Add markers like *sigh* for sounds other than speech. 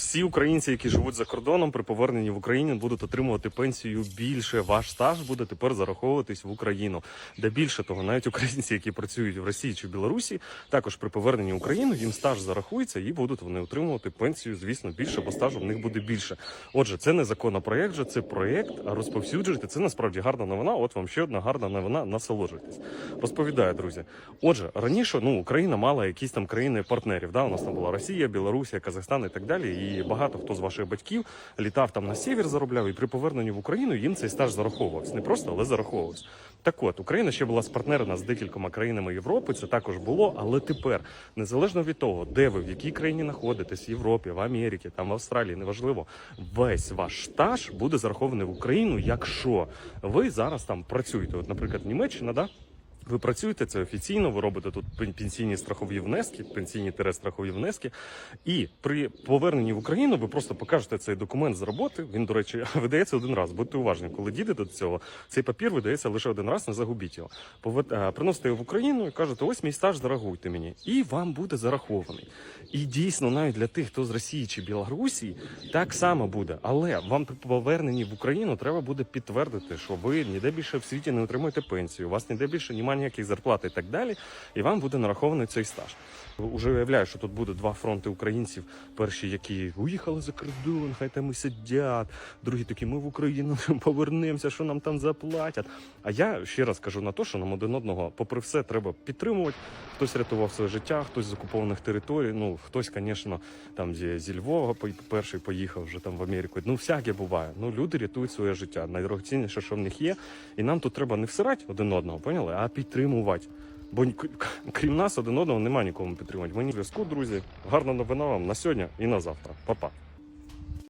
всі українці, які живуть за кордоном, при поверненні в Україну будуть отримувати пенсію більше. Ваш стаж буде тепер зараховуватись в Україну. Де більше того, навіть українці, які працюють в Росії чи в Білорусі, також при поверненні в Україну їм стаж зарахується і будуть вони отримувати пенсію, звісно, більше, бо стажу в них буде більше. Отже, це не законопроект, же це проєкт, а розповсюджуйте. Це насправді гарна новина. От вам ще одна гарна новина. Насолоджуйтесь. Розповідаю, друзі. Отже, раніше ну Україна мала якісь там країни партнерів. Да, у нас там була Росія, Білорусія, Казахстан і так далі. І багато хто з ваших батьків літав там на север, заробляв, і при поверненні в Україну їм цей стаж зараховувався. Не просто, але зараховувався. Так от, Україна ще була спартнерена з декількома країнами Європи. Це також було, але тепер, незалежно від того, де ви в якій країні знаходитесь, в Європі, в Америці, там в Австралії, неважливо, весь ваш стаж буде зарахований в Україну, якщо ви зараз там працюєте. От, наприклад, Німеччина, да. Ви працюєте це офіційно, ви робите тут пенсійні страхові внески, пенсійні тире страхові внески. І при поверненні в Україну ви просто покажете цей документ з роботи. Він, до речі, *laughs* видається один раз. Будьте уважні, коли дійдете до цього. Цей папір видається лише один раз, не загубіть його. Е, Приносите його в Україну і кажете, ось мій стаж, зарахуйте мені. І вам буде зарахований. І дійсно, навіть для тих, хто з Росії чи Білорусі, так само буде. Але вам при поверненні в Україну треба буде підтвердити, що ви ніде більше в світі не отримуєте пенсію, у вас ніде більше немає ніяких зарплат і так далі. І вам буде нарахований цей стаж. Уже уявляю, що тут буде два фронти українців. Перші, які уїхали за кордон, хай там і сидять. Другі такі, ми в Україну повернемося, що нам там заплатять. А я ще раз кажу на те, що нам один одного, попри все, треба підтримувати. Хтось рятував своє життя, хтось з окупованих територій. Ну хтось, звісно, там зі, Львова перший поїхав вже там в Америку. Ну всяке буває. Ну люди рятують своє життя. Найдорогоцінніше, що в них є. І нам тут треба не всирати один одного, поняли, а підтримувати. Бо крім нас один одного немає нікому підтримувати. Мені зв'язку, друзі. Гарна новина вам на сьогодні і на завтра. Па-па.